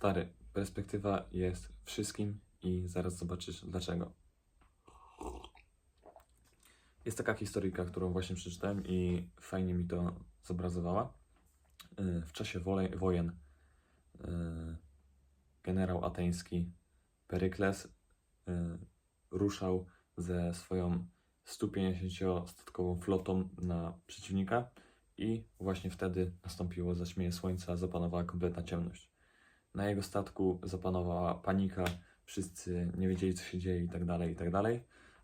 Stary, perspektywa jest wszystkim i zaraz zobaczysz dlaczego. Jest taka historyjka, którą właśnie przeczytałem i fajnie mi to zobrazowała. Yy, W czasie wojen yy, generał ateński Perykles yy, ruszał ze swoją 150-statkową flotą na przeciwnika i właśnie wtedy nastąpiło zaćmienie słońca, zapanowała kompletna ciemność. Na jego statku zapanowała panika, wszyscy nie wiedzieli co się dzieje i tak dalej, i tak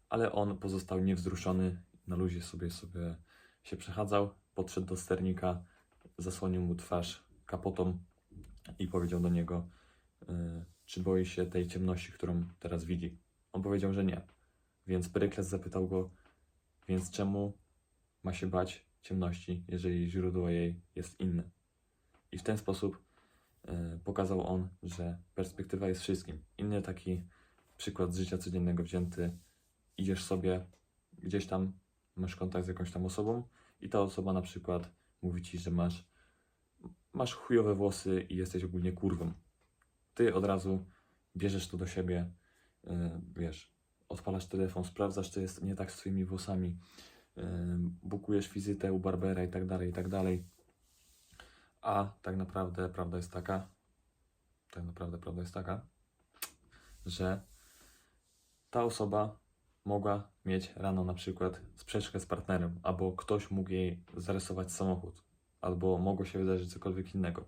ale on pozostał niewzruszony, na luzie sobie sobie się przechadzał, podszedł do sternika, zasłonił mu twarz kapotą i powiedział do niego, y, czy boi się tej ciemności, którą teraz widzi. On powiedział, że nie. Więc Perykles zapytał go, więc czemu ma się bać ciemności, jeżeli źródło jej jest inne? I w ten sposób pokazał on, że perspektywa jest wszystkim. Inny taki przykład z życia codziennego wzięty. Idziesz sobie gdzieś tam, masz kontakt z jakąś tam osobą i ta osoba na przykład mówi ci, że masz, masz chujowe włosy i jesteś ogólnie kurwą. Ty od razu bierzesz to do siebie, y, wiesz, odpalasz telefon, sprawdzasz, co jest nie tak z twoimi włosami, yy, bukujesz wizytę u Barbera i tak dalej, i tak dalej. A tak naprawdę prawda jest taka, tak naprawdę prawda jest taka, że ta osoba mogła mieć rano na przykład sprzeczkę z partnerem, albo ktoś mógł jej zarysować samochód, albo mogło się wydarzyć cokolwiek innego.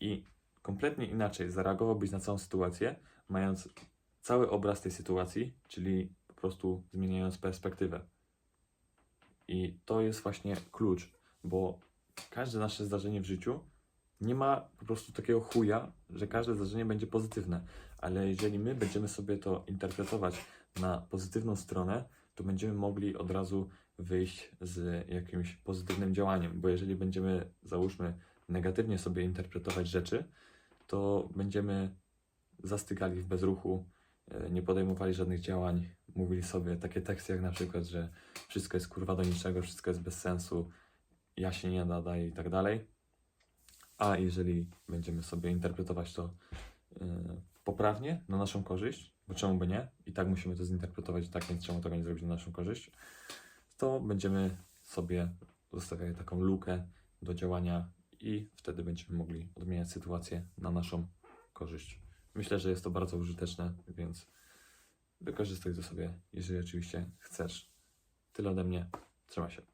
I kompletnie inaczej zareagowałbyś na całą sytuację, mając cały obraz tej sytuacji, czyli po prostu zmieniając perspektywę. I to jest właśnie klucz, bo każde nasze zdarzenie w życiu nie ma po prostu takiego chuja, że każde zdarzenie będzie pozytywne, ale jeżeli my będziemy sobie to interpretować na pozytywną stronę, to będziemy mogli od razu wyjść z jakimś pozytywnym działaniem, bo jeżeli będziemy, załóżmy, negatywnie sobie interpretować rzeczy, to będziemy zastykali w bezruchu, e, nie podejmowali żadnych działań, mówili sobie takie teksty jak na przykład, że wszystko jest kurwa do niczego, wszystko jest bez sensu, ja się nie nadaję i tak dalej. A jeżeli będziemy sobie interpretować to yy, poprawnie, na naszą korzyść, bo czemu by nie? I tak musimy to zinterpretować, tak więc czemu tego nie zrobić na naszą korzyść, to będziemy sobie zostawiali taką lukę do działania i wtedy będziemy mogli odmieniać sytuację na naszą korzyść. Myślę, że jest to bardzo użyteczne, więc wykorzystuj to sobie, jeżeli oczywiście chcesz. Tyle ode mnie. Trzymaj się.